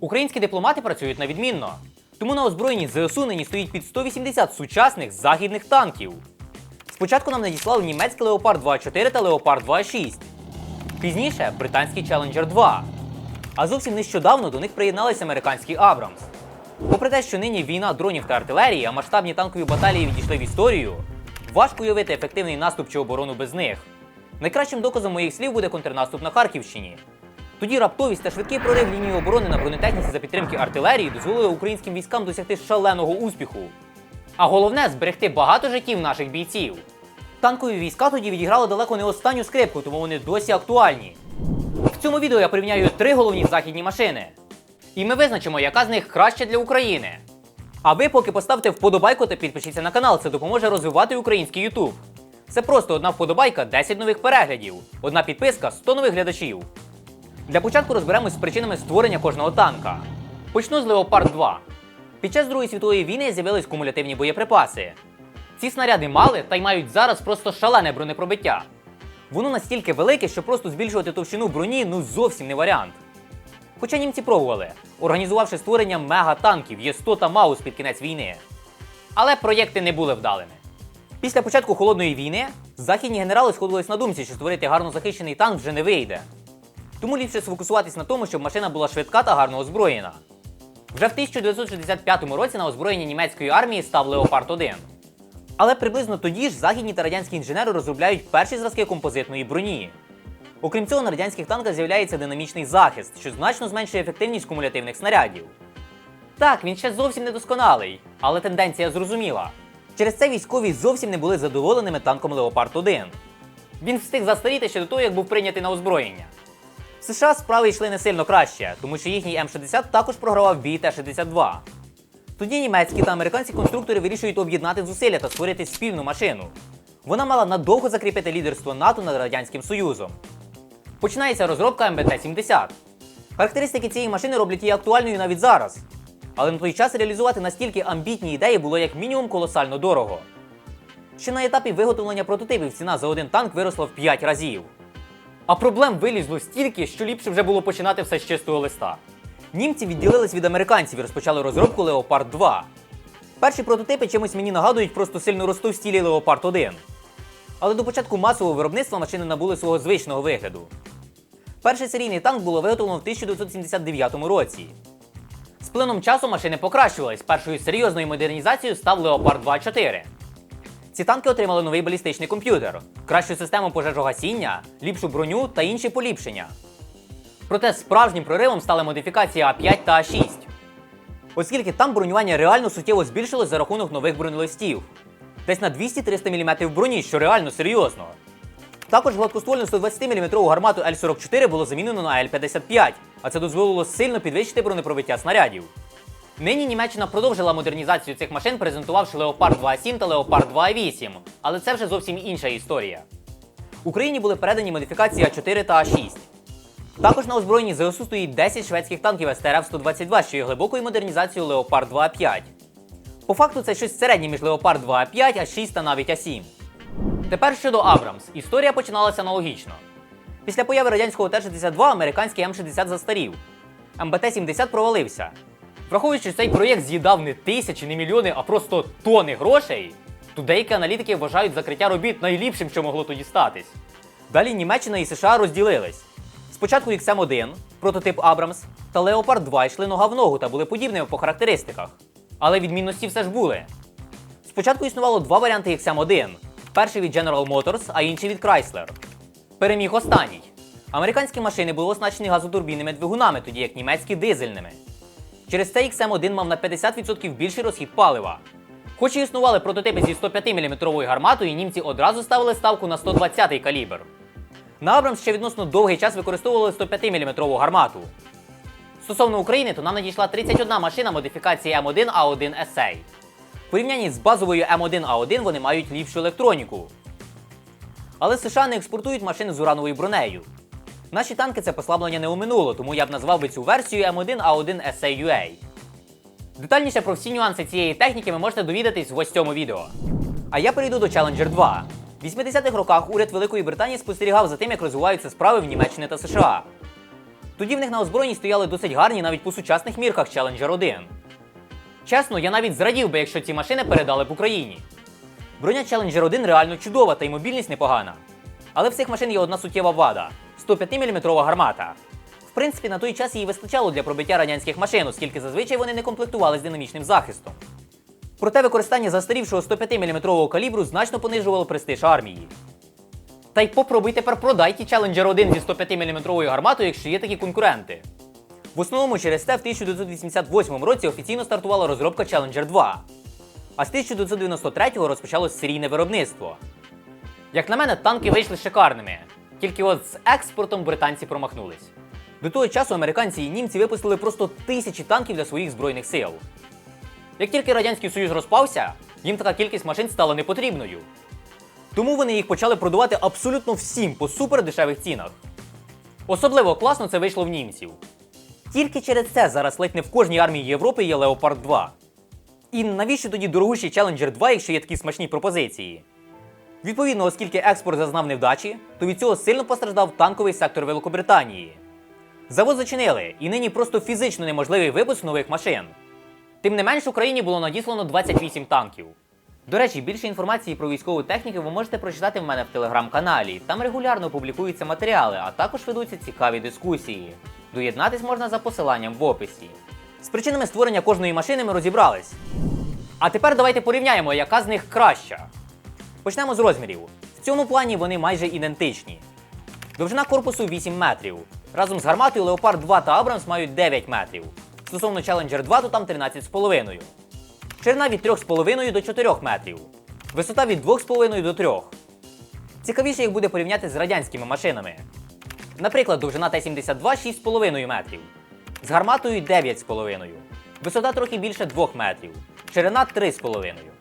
Українські дипломати працюють на відмінно. Тому на озброєнні ЗСУ нині стоїть під 180 сучасних західних танків. Спочатку нам надіслали німецький Леопард 2.4 та Леопард 2.6. Пізніше британський Challenger 2. А зовсім нещодавно до них приєдналися американські Абрамс. Попри те, що нині війна дронів та артилерії, а масштабні танкові баталії відійшли в історію, важко уявити ефективний наступ чи оборону без них. Найкращим доказом моїх слів буде контрнаступ на Харківщині. Тоді раптовість та швидкий прорив лінії оборони на бронетехніці за підтримки артилерії дозволили українським військам досягти шаленого успіху. А головне зберегти багато життів наших бійців. Танкові війська тоді відіграли далеко не останню скрипку, тому вони досі актуальні. В цьому відео я порівняю три головні західні машини. І ми визначимо, яка з них краща для України. А ви поки поставте вподобайку та підпишіться на канал, це допоможе розвивати український YouTube. Це просто одна вподобайка 10 нових переглядів, одна підписка 100 нових глядачів. Для початку розберемось з причинами створення кожного танка. Почну з Леопард 2. Під час Другої світової війни з'явились кумулятивні боєприпаси. Ці снаряди мали та й мають зараз просто шалене бронепробиття. Воно настільки велике, що просто збільшувати товщину броні ну зовсім не варіант. Хоча німці пробували, організувавши створення мегатанків Є100 та Маус під кінець війни. Але проєкти не були вдалими. Після початку холодної війни західні генерали сходились на думці, що створити гарно захищений танк вже не вийде. Тому ліпше сфокусуватись на тому, щоб машина була швидка та гарно озброєна. Вже в 1965 році на озброєння німецької армії став Леопард 1. Але приблизно тоді ж західні та радянські інженери розробляють перші зразки композитної броні. Окрім цього, на радянських танках з'являється динамічний захист, що значно зменшує ефективність кумулятивних снарядів. Так, він ще зовсім не досконалий, але тенденція зрозуміла. Через це військові зовсім не були задоволеними танком Леопард 1. Він встиг застаріти ще до того, як був прийнятий на озброєння. США справи йшли не сильно краще, тому що їхній М60 також програвав бій Т-62. Тоді німецькі та американські конструктори вирішують об'єднати зусилля та створити спільну машину. Вона мала надовго закріпити лідерство НАТО над Радянським Союзом. Починається розробка МБТ-70. Характеристики цієї машини роблять її актуальною навіть зараз. Але на той час реалізувати настільки амбітні ідеї було як мінімум колосально дорого. Ще на етапі виготовлення прототипів ціна за один танк виросла в 5 разів. А проблем вилізло стільки, що ліпше вже було починати все з чистого листа. Німці відділились від американців і розпочали розробку Леопард 2. Перші прототипи чимось мені нагадують просто сильно розтовстілі Леопард 1. Але до початку масового виробництва машини набули свого звичного вигляду. Перший серійний танк було виготовлено в 1979 році. З плином часу машини покращувались. Першою серйозною модернізацією став Леопард 2.4. Ці танки отримали новий балістичний комп'ютер, кращу систему пожежогасіння, ліпшу броню та інші поліпшення. Проте справжнім проривом стали модифікації А5 та А6. Оскільки там бронювання реально суттєво збільшилось за рахунок нових бронелистів. Десь на 200-300 мм броні, що реально серйозно. Також гладкоствольну 120 мм гармату Л-44 було замінено на Л-55, а це дозволило сильно підвищити бронепробиття снарядів. Нині Німеччина продовжила модернізацію цих машин, презентувавши Леопард 2.7 та Леопард 2.8, але це вже зовсім інша історія. Україні були передані модифікації А4 та А6. Також на озброєнні ЗСУ стоїть 10 шведських танків СТРФ-122, що є глибокою модернізацією Леопард 2.5. По факту це щось середнє між Леопард 2.5, А6 та навіть А7. Тепер щодо Абрамс. Історія починалася аналогічно. Після появи радянського Т-62 американський М-60 застарів. МБТ-70 провалився. Враховуючи, цей проєкт з'їдав не тисячі, не мільйони, а просто тони грошей, то деякі аналітики вважають закриття робіт найліпшим, що могло тоді статись. Далі Німеччина і США розділились. Спочатку XM1, прототип Абрамс та Leopard 2 йшли нога в ногу та були подібними по характеристиках. Але відмінності все ж були. Спочатку існувало два варіанти XM1. Перший від General Motors, а інший від Chrysler. Переміг останній. Американські машини були оснащені газотурбінними двигунами, тоді як німецькі дизельними. Через це XM1 мав на 50% більший розхід палива. Хоч і існували прототипи зі 105 мм гарматою, німці одразу ставили ставку на 120-й калібр. На Абрамс ще відносно довгий час використовували 105 мм гармату. Стосовно України, то нам надійшла 31 машина модифікації М1А1 SA. В порівнянні з базовою М1А1 вони мають ліпшу електроніку. Але США не експортують машини з урановою бронею. Наші танки це послаблення не оминуло, тому я б назвав би цю версію M1A1 SAUA. Детальніше про всі нюанси цієї техніки ви можете довідатись в ось цьому відео. А я перейду до Challenger 2. В 80-х роках уряд Великої Британії спостерігав за тим, як розвиваються справи в Німеччині та США. Тоді в них на озброєнні стояли досить гарні навіть по сучасних мірках Challenger 1. Чесно, я навіть зрадів би, якщо ці машини передали б Україні. Броня Challenger 1 реально чудова та й мобільність непогана. Але в цих машин є одна суттєва вада 105-мм гармата. В принципі, на той час її вистачало для пробиття радянських машин, оскільки зазвичай вони не комплектували з динамічним захистом. Проте використання застарівшого 105-мм калібру значно понижувало престиж армії. Та й попробуй тепер продайте Challenger 1 зі 105-мм гарматою, якщо є такі конкуренти. В основному через те в 1988 році офіційно стартувала розробка Challenger 2. А з 1993-го розпочалось серійне виробництво. Як на мене, танки вийшли шикарними. Тільки от з експортом британці промахнулись. До того часу американці і німці випустили просто тисячі танків для своїх збройних сил. Як тільки Радянський Союз розпався, їм така кількість машин стала непотрібною. Тому вони їх почали продавати абсолютно всім по супердешевих цінах. Особливо класно це вийшло в німців. Тільки через це зараз ледь не в кожній армії Європи є Leopard 2. І навіщо тоді дорогущий Challenger 2, якщо є такі смачні пропозиції? Відповідно, оскільки експорт зазнав невдачі, то від цього сильно постраждав танковий сектор Великобританії. Завод зачинили, і нині просто фізично неможливий випуск нових машин. Тим не менш, Україні було надіслано 28 танків. До речі, більше інформації про військову техніку ви можете прочитати в мене в телеграм-каналі. Там регулярно публікуються матеріали, а також ведуться цікаві дискусії. Доєднатись можна за посиланням в описі. З причинами створення кожної машини ми розібрались. А тепер давайте порівняємо, яка з них краща. Почнемо з розмірів. В цьому плані вони майже ідентичні. Довжина корпусу 8 метрів. Разом з гарматою Leopard 2 та Abrams мають 9 метрів. Стосовно Challenger 2, то там 13,5. Ширина від 3,5 до 4 метрів. Висота від 2,5 до 3. Цікавіше їх буде порівняти з радянськими машинами. Наприклад, довжина Т-72 6,5 метрів. З гарматою 9,5. Висота трохи більше 2 метрів. Ширина 3,5.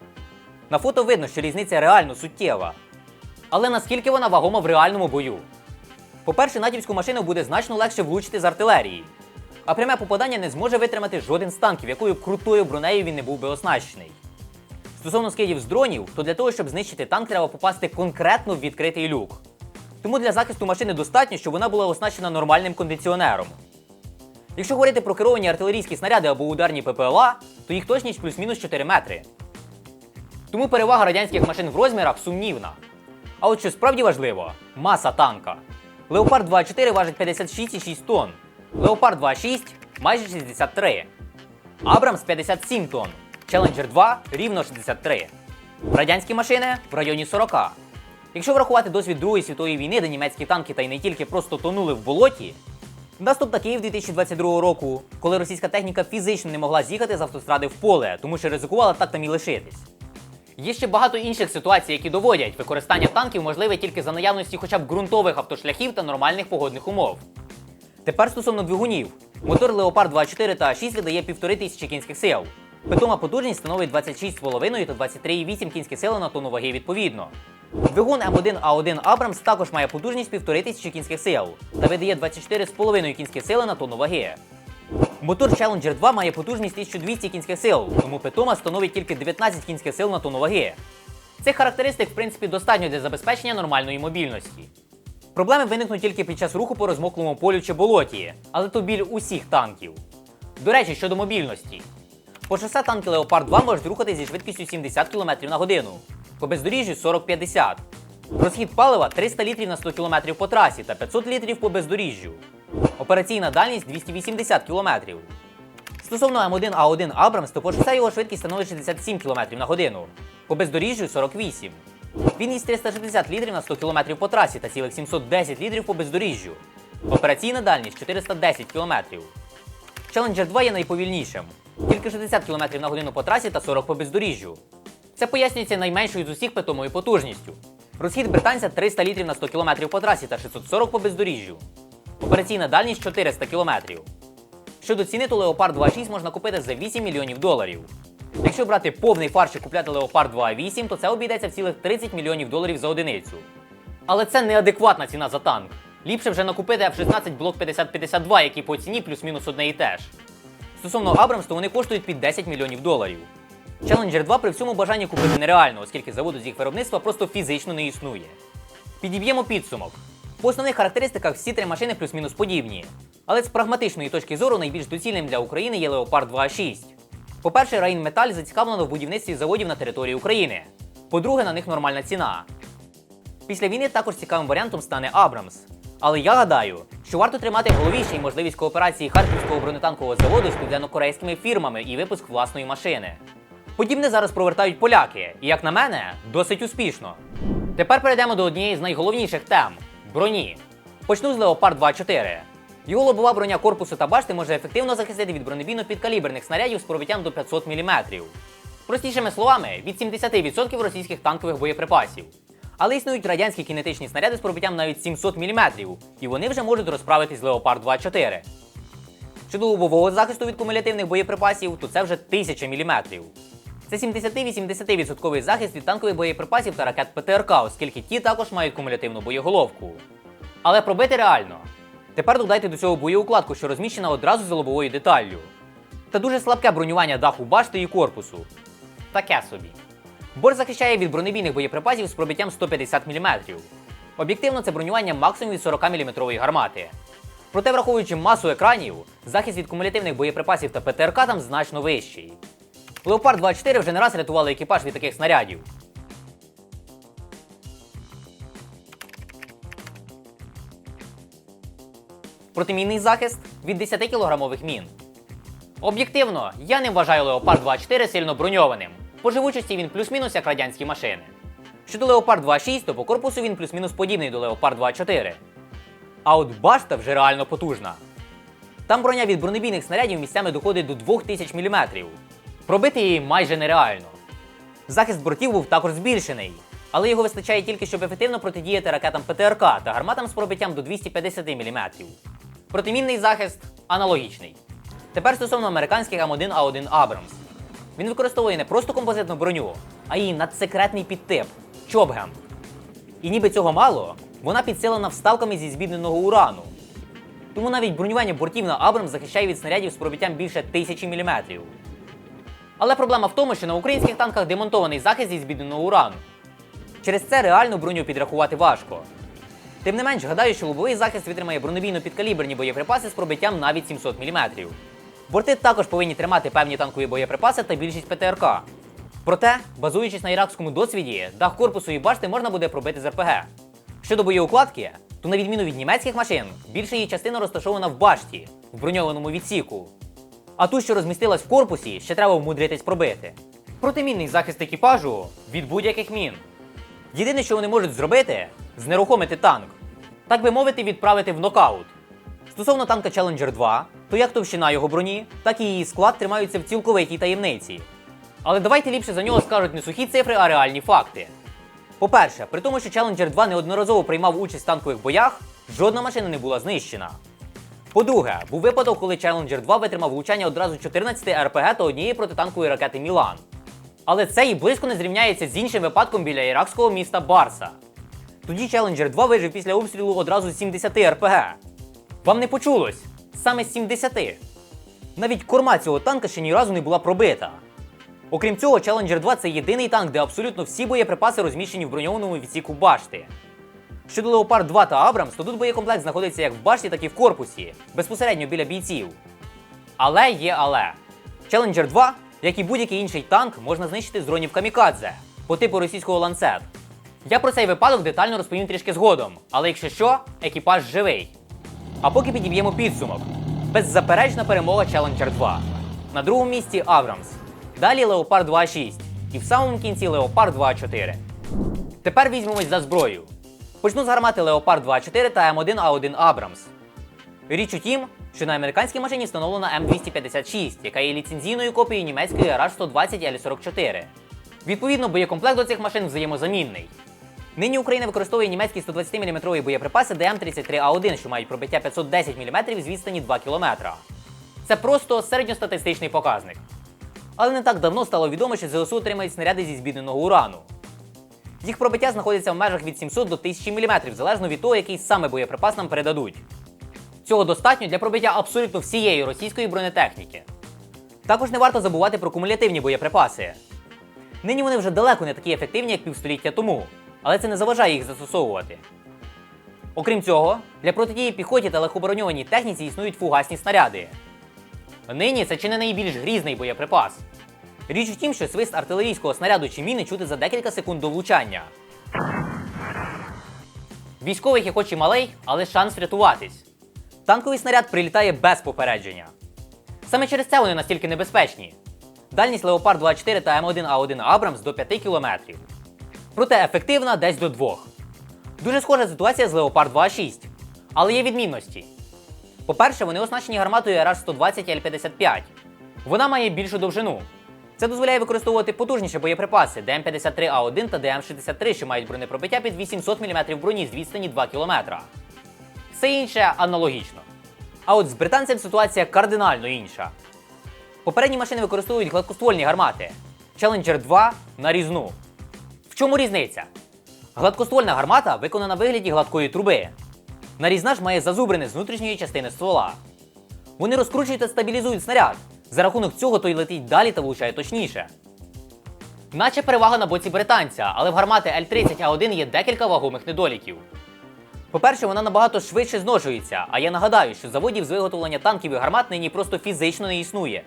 На фото видно, що різниця реально суттєва. Але наскільки вона вагома в реальному бою? По-перше, натівську машину буде значно легше влучити з артилерії. А пряме попадання не зможе витримати жоден з танків, якою крутою бронею він не був би оснащений. Стосовно скидів з дронів, то для того, щоб знищити танк, треба попасти конкретно в відкритий люк. Тому для захисту машини достатньо, щоб вона була оснащена нормальним кондиціонером. Якщо говорити про керовані артилерійські снаряди або ударні ППЛА, то їх точність плюс-мінус 4 метри. Тому перевага радянських машин в розмірах сумнівна. А от що справді важливо маса танка. Leopard 2.4 важить 56,6 тонн, Leopard 2.6 майже 63, Abrams 57 тонн, Challenger 2 рівно 63. Радянські машини в районі 40. Якщо врахувати досвід Другої світової війни, де німецькі танки та й не тільки просто тонули в болоті, наступ Київ 2022 року, коли російська техніка фізично не могла з'їхати з автостради в поле, тому що ризикувала так там і лишитись. Є ще багато інших ситуацій, які доводять, використання танків можливе тільки за наявності хоча б ґрунтових автошляхів та нормальних погодних умов. Тепер стосовно двигунів. Мотор Leopard 2.4 та 6 видає 1500 кінських сил. Питома потужність становить 26,5 та 23,8 кінських сил на тонну ваги відповідно. Двигун М1А1 Abrams також має потужність 1500 кінських сил та видає 24,5 кінських сили на тонну ваги. Мотор Challenger 2 має потужність 1200 кінських сил, тому питома становить тільки 19 кінських сил на тонну ваги. Цих характеристик, в принципі, достатньо для забезпечення нормальної мобільності. Проблеми виникнуть тільки під час руху по розмоклому полю чи болоті, але то біль усіх танків. До речі, щодо мобільності. По шосе танки Leopard 2 можуть рухатися зі швидкістю 70 км на годину, по бездоріжжю 40-50. Розхід палива 300 літрів на 100 км по трасі та 500 літрів по бездоріжжю. Операційна дальність 280 км. Стосовно М1А1 Abrams, то по шосе його швидкість становить 67 км на годину, по бездоріжжю 48. Він їсть 360 літрів на 100 км по трасі та цілих 710 літрів по бездоріжжю. Операційна дальність 410 км. Challenger 2 є найповільнішим, тільки 60 км на годину по трасі та 40 по бездоріжжю. Це пояснюється найменшою з усіх питомою потужністю. Розхід британця 300 літрів на 100 км по трасі та 640 по бездоріжжю. Операційна дальність 400 км. Щодо ціни, то Leopard 2.6 можна купити за 8 мільйонів доларів. Якщо брати повний фарш і купляти Leopard 2.8, то це обійдеться в цілих 30 мільйонів доларів за одиницю. Але це неадекватна ціна за танк. Ліпше вже накупити F-16 блок 5052, який по ціні плюс-мінус одне і те ж. Стосовно Abrams, то вони коштують під 10 мільйонів доларів. Challenger 2 при всьому бажанні купити нереально, оскільки заводу з їх виробництва просто фізично не існує. Підіб'ємо підсумок. По основних характеристиках всі три машини плюс-мінус подібні. Але з прагматичної точки зору найбільш доцільним для України є Leopard 2.6. По-перше, Rheinmetall зацікавлено в будівництві заводів на території України. По-друге, на них нормальна ціна. Після війни також цікавим варіантом стане Абрамс. Але я гадаю, що варто тримати в голові ще й можливість кооперації Харківського бронетанкового заводу з південно-корейськими фірмами і випуск власної машини. Подібне зараз провертають поляки, і як на мене, досить успішно. Тепер перейдемо до однієї з найголовніших тем броні. Почну з Leopard 2.4. Його лобова броня корпусу та башти може ефективно захистити від бронебійно-підкаліберних снарядів з пробиттям до 500 мм. Простішими словами, від 70% російських танкових боєприпасів. Але існують радянські кінетичні снаряди з пробиттям навіть 700 мм, і вони вже можуть розправитись з Leopard 2.4. Щодо лобового захисту від кумулятивних боєприпасів, то це вже 1000 мм. Це 70-80% захист від танкових боєприпасів та ракет ПТРК, оскільки ті також мають кумулятивну боєголовку. Але пробити реально. Тепер додайте до цього боєукладку, що розміщена одразу за лобовою деталлю. Та дуже слабке бронювання даху башти і корпусу. Таке собі. Борт захищає від бронебійних боєприпасів з пробиттям 150 мм. Об'єктивно, це бронювання максимум від 40 мм гармати. Проте, враховуючи масу екранів, захист від кумулятивних боєприпасів та ПТРК там значно вищий. Леопард 24 вже не раз рятували екіпаж від таких снарядів. Протимінний захист від 10 кілограмових мін. Об'єктивно, я не вважаю Леопард 24 сильно броньованим. По живучості він плюс-мінус як радянські машини. Щодо Леопард 2.6, то по корпусу він плюс-мінус подібний до Леопард 2.4. А от башта вже реально потужна. Там броня від бронебійних снарядів місцями доходить до 2000 мм. Пробити її майже нереально. Захист бортів був також збільшений, але його вистачає тільки, щоб ефективно протидіяти ракетам ПТРК та гарматам з пробиттям до 250 мм. Протимінний захист аналогічний. Тепер стосовно американських М1А1 Абрамс. Він використовує не просто композитну броню, а її надсекретний підтип Чобгем. І ніби цього мало, вона підсилена вставками зі збідненого урану. Тому навіть бронювання бортів на Абрамс захищає від снарядів з пробиттям більше 1000 мм. Але проблема в тому, що на українських танках демонтований захист зі збідненого урану. Через це реальну броню підрахувати важко. Тим не менш, гадаю, що лобовий захист витримає бронебійно підкаліберні боєприпаси з пробиттям навіть 700 мм. Борти також повинні тримати певні танкові боєприпаси та більшість ПТРК. Проте, базуючись на іракському досвіді, дах корпусу і башти можна буде пробити з РПГ. Щодо боєукладки, то на відміну від німецьких машин, більша її частина розташована в башті, в броньованому відсіку. А ту, що розмістилась в корпусі, ще треба вмудритись пробити. Протимінний захист екіпажу від будь-яких мін. Єдине, що вони можуть зробити, знерухомити танк. Так би мовити, відправити в нокаут. Стосовно танка Challenger 2, то як товщина його броні, так і її склад тримаються в цілковитій таємниці. Але давайте ліпше за нього скажуть не сухі цифри, а реальні факти. По-перше, при тому, що Challenger 2 неодноразово приймав участь в танкових боях, жодна машина не була знищена. По-друге, був випадок, коли Challenger 2 витримав влучання одразу 14 РПГ та однієї протитанкової ракети Мілан. Але це і близько не зрівняється з іншим випадком біля іракського міста Барса. Тоді Challenger 2 вижив після обстрілу одразу з 70 РПГ. Вам не почулось? Саме з 70. Навіть корма цього танка ще ні разу не була пробита. Окрім цього, Challenger 2 це єдиний танк, де абсолютно всі боєприпаси розміщені в броньованому відсіку башти. Щодо Leopard 2 та Абрамс, то тут боєкомплект знаходиться як в башті, так і в корпусі, безпосередньо біля бійців. Але є але. Challenger 2, як і будь-який інший танк, можна знищити з дронів Камікадзе по типу російського ланцет. Я про цей випадок детально розповім трішки згодом, але якщо що, екіпаж живий. А поки підіб'ємо підсумок. Беззаперечна перемога Challenger 2. На другому місці Абрамс. Далі Leopard 2.6. І в самому кінці Leopard 2.4. Тепер візьмемось за зброю. Почну з гармати Leopard 2.4 та М1А1 Абрамс. Річ у тім, що на американській машині встановлена М256, яка є ліцензійною копією німецької RH-120 L44. Відповідно, боєкомплект до цих машин взаємозамінний. Нині Україна використовує німецькі 120-мм боєприпаси ДМ-33А1, що мають пробиття 510 мм з відстані 2 км. Це просто середньостатистичний показник. Але не так давно стало відомо, що ЗСУ отримають снаряди зі збідненого урану. Їх пробиття знаходиться в межах від 700 до 1000 мм, залежно від того, який саме боєприпас нам передадуть. Цього достатньо для пробиття абсолютно всієї російської бронетехніки. Також не варто забувати про кумулятивні боєприпаси. Нині вони вже далеко не такі ефективні, як півстоліття тому, але це не заважає їх застосовувати. Окрім цього, для протидії піхоті та легкобороньованій техніці існують фугасні снаряди. Нині це чи не найбільш грізний боєприпас. Річ у тім, що свист артилерійського снаряду чи міни чути за декілька секунд до влучання. Військових хоч і малий, але шанс врятуватись. Танковий снаряд прилітає без попередження. Саме через це вони настільки небезпечні. Дальність Леопард 24 та М1А1 Абрамс до 5 км. Проте ефективна десь до 2. Дуже схожа ситуація з Леопард 2А6. Але є відмінності. По-перше, вони оснащені гарматою RH-120 Л-55. Вона має більшу довжину. Це дозволяє використовувати потужніші боєприпаси ДМ-53А1 та ДМ-63, що мають бронепробиття під 800 мм броні з відстані 2 км. Все інше аналогічно. А от з британцем ситуація кардинально інша. Попередні машини використовують гладкоствольні гармати Challenger 2 на різну. В чому різниця? Гладкоствольна гармата виконана в вигляді гладкої труби. Нарізна ж має зазубрини з внутрішньої частини ствола. Вони розкручують та стабілізують снаряд. За рахунок цього той летить далі та влучає точніше. Наче перевага на боці британця, але в гармати L30А1 є декілька вагомих недоліків. По-перше, вона набагато швидше зношується, а я нагадаю, що заводів з виготовлення танків і гармат нині просто фізично не існує.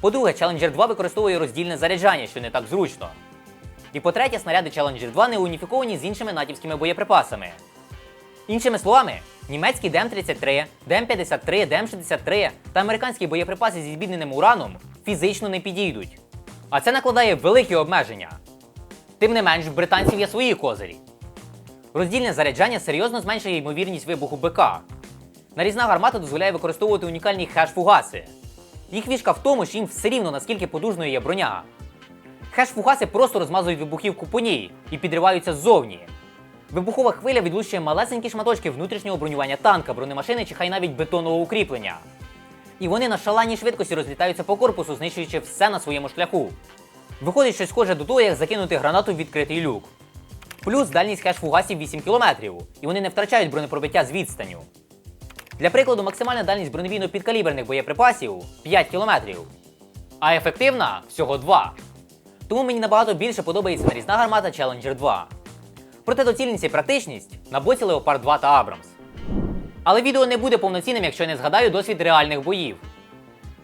По-друге, Challenger 2 використовує роздільне заряджання, що не так зручно. І по-третє, снаряди Challenger 2 не уніфіковані з іншими натівськими боєприпасами. Іншими словами, німецькі ДМ-33, ДМ-53, ДМ-63 та американські боєприпаси зі збідненим ураном фізично не підійдуть. А це накладає великі обмеження. Тим не менш, в британців є свої козирі. Роздільне заряджання серйозно зменшує ймовірність вибуху БК. Нарізна гармата дозволяє використовувати унікальні хеш-фугаси. Їх фішка в тому, що їм все рівно наскільки потужною є броня. Хеш-фугаси просто розмазують вибухівку по ній і підриваються ззовні. Вибухова хвиля відлучує малесенькі шматочки внутрішнього бронювання танка, бронемашини чи хай навіть бетонного укріплення. І вони на шаленій швидкості розлітаються по корпусу, знищуючи все на своєму шляху. Виходить щось схоже до того, як закинути гранату в відкритий люк. Плюс дальність хеш-фугасів 8 км, і вони не втрачають бронепробиття з відстаню. Для прикладу, максимальна дальність бронебійно-підкаліберних боєприпасів 5 км, а ефективна всього 2. Тому мені набагато більше подобається нарізна гармата Challenger 2. Проте доцільність і практичність на боці Leopard 2 та Abrams. Але відео не буде повноцінним, якщо не згадаю досвід реальних боїв.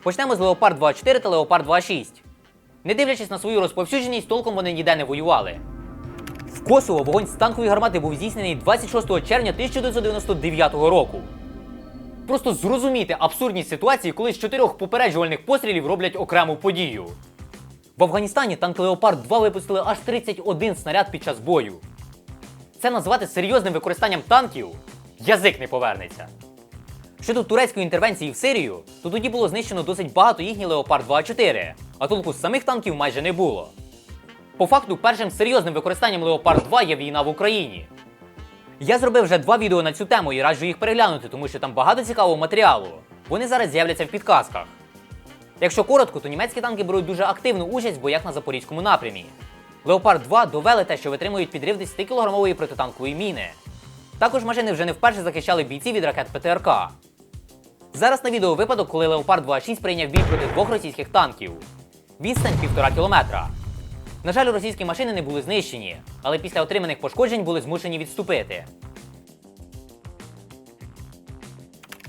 Почнемо з Leopard 2.4 та Leopard 2.6. Не дивлячись на свою розповсюдженість, толком вони ніде не воювали. В Косово вогонь з танкової гармати був здійснений 26 червня 1999 року. Просто зрозумійте абсурдність ситуації, коли з чотирьох попереджувальних пострілів роблять окрему подію. В Афганістані танк Леопард 2 випустили аж 31 снаряд під час бою. Це назвати серйозним використанням танків язик не повернеться. Щодо турецької інтервенції в Сирію, то тоді було знищено досить багато їхніх Леопард 2А4, а толку з самих танків майже не було. По факту, першим серйозним використанням Леопард 2 є війна в Україні. Я зробив вже два відео на цю тему і раджу їх переглянути, тому що там багато цікавого матеріалу. Вони зараз з'являться в підказках. Якщо коротко, то німецькі танки беруть дуже активну участь в боях на запорізькому напрямі. Леопард 2 довели те, що витримують підрив 10-кілограмової протитанкової міни. Також машини вже не вперше захищали бійці від ракет ПТРК. Зараз на відео випадок, коли Леопард 2.6 прийняв бій проти двох російських танків. Відстань півтора кілометра. На жаль, російські машини не були знищені, але після отриманих пошкоджень були змушені відступити.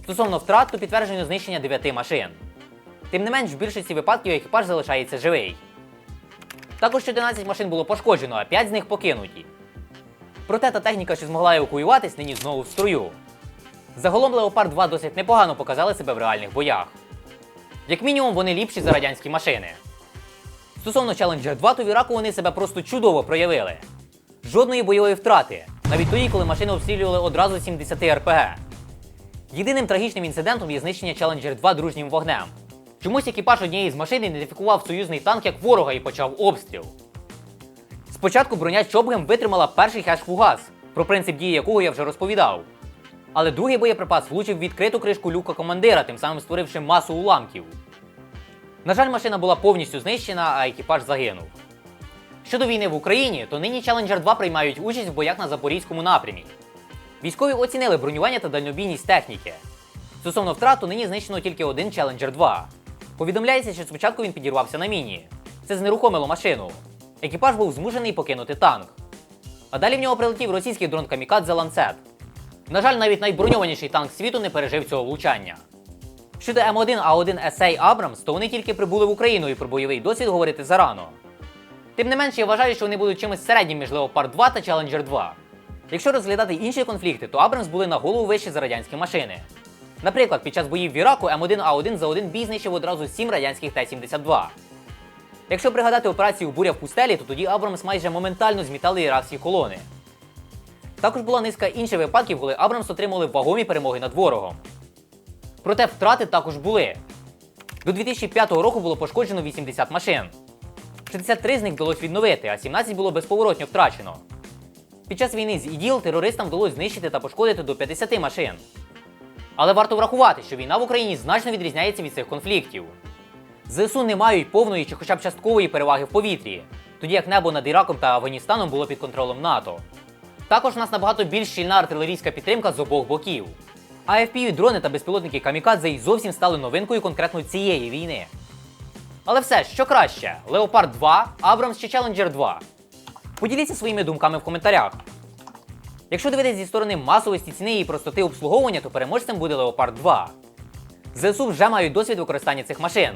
Стосовно втрат, то підтверджено знищення 9 машин. Тим не менш, в більшості випадків екіпаж залишається живий. Також 14 машин було пошкоджено, а 5 з них покинуті. Проте та техніка, що змогла евакуюватись, нині знову в строю. Загалом Леопард 2 досить непогано показали себе в реальних боях. Як мінімум, вони ліпші за радянські машини. Стосовно Challenger 2, то в Іраку вони себе просто чудово проявили. Жодної бойової втрати, навіть тоді, коли машини обстрілювали одразу 70 РПГ. Єдиним трагічним інцидентом є знищення Challenger 2 дружнім вогнем. Чомусь екіпаж однієї з машин ідентифікував союзний танк як ворога і почав обстріл. Спочатку броня Чобгем витримала перший хеш-фугас, про принцип дії якого я вже розповідав. Але другий боєприпас влучив відкриту кришку люка командира, тим самим створивши масу уламків. На жаль, машина була повністю знищена, а екіпаж загинув. Щодо війни в Україні, то нині Challenger 2 приймають участь в боях на запорізькому напрямі. Військові оцінили бронювання та дальнобійність техніки. Стосовно втрат, то нині знищено тільки один Challenger 2. Повідомляється, що спочатку він підірвався на міні. Це знерухомило машину. Екіпаж був змушений покинути танк. А далі в нього прилетів російський дрон Камікадзе Ланцет. На жаль, навіть найброньованіший танк світу не пережив цього влучання. Щодо М1А1 SA Abrams, то вони тільки прибули в Україну і про бойовий досвід говорити зарано. Тим не менше, я вважаю, що вони будуть чимось середнім між Leopard 2 та Challenger 2. Якщо розглядати інші конфлікти, то Абрамс були на голову вищі за радянські машини. Наприклад, під час боїв в Іраку М1А1 за один бій знищив одразу 7 радянських Т-72. Якщо пригадати операцію Буря в пустелі, то тоді Абрамс майже моментально змітали іракські колони. Також була низка інших випадків, коли Абрамс отримали вагомі перемоги над ворогом. Проте втрати також були. До 2005 року було пошкоджено 80 машин. 63 з них вдалося відновити, а 17 було безповоротньо втрачено. Під час війни з ІДІЛ терористам вдалося знищити та пошкодити до 50 машин. Але варто врахувати, що війна в Україні значно відрізняється від цих конфліктів. ЗСУ не мають повної чи хоча б часткової переваги в повітрі, тоді як небо над Іраком та Афганістаном було під контролем НАТО. Також у нас набагато більш щільна артилерійська підтримка з обох боків. А FPV дрони та безпілотники Камікадзе й зовсім стали новинкою конкретно цієї війни. Але все, що краще: Leopard 2, Abrams чи Challenger 2? Поділіться своїми думками в коментарях. Якщо дивитися зі сторони масовості ціни і простоти обслуговування, то переможцем буде Leopard 2. ЗСУ вже мають досвід використання цих машин.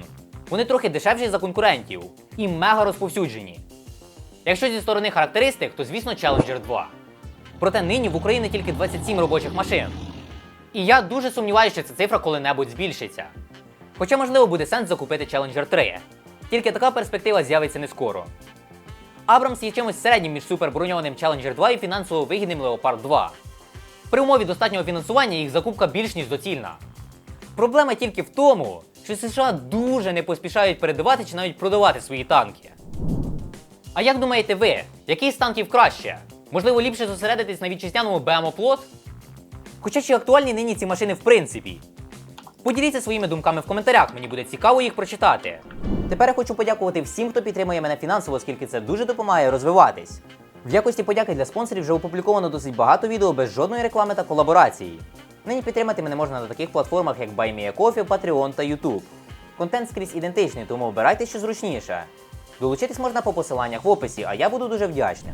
Вони трохи дешевші за конкурентів і мега розповсюджені. Якщо зі сторони характеристик, то звісно Challenger 2. Проте нині в Україні тільки 27 робочих машин. І я дуже сумніваюся, що ця цифра коли-небудь збільшиться. Хоча, можливо, буде сенс закупити Challenger 3. Тільки така перспектива з'явиться не скоро. Абрамс є чимось середнім між суперброньованим Challenger 2 і фінансово вигідним Leopard 2. При умові достатнього фінансування їх закупка більш ніж доцільна. Проблема тільки в тому, що США дуже не поспішають передавати чи навіть продавати свої танки. А як думаєте ви, який з танків краще? Можливо, ліпше зосередитись на вітчизняному БМО Плот? Хоча чи актуальні нині ці машини в принципі? Поділіться своїми думками в коментарях, мені буде цікаво їх прочитати. Тепер я хочу подякувати всім, хто підтримує мене фінансово, оскільки це дуже допомагає розвиватись. В якості подяки для спонсорів вже опубліковано досить багато відео без жодної реклами та колаборації. Нині підтримати мене можна на таких платформах, як BuyMeACoffee, Patreon та YouTube. Контент скрізь ідентичний, тому обирайте що зручніше. Долучитись можна по посиланнях в описі, а я буду дуже вдячним.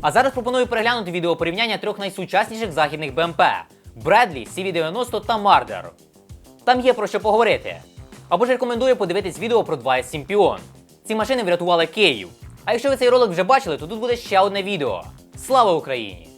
А зараз пропоную переглянути відео порівняння трьох найсучасніших західних БМП Бредлі, CV90 та Мардер. Там є про що поговорити. Або ж рекомендую подивитись відео про 2S Сімпіон. Ці машини врятували Київ. А якщо ви цей ролик вже бачили, то тут буде ще одне відео. Слава Україні!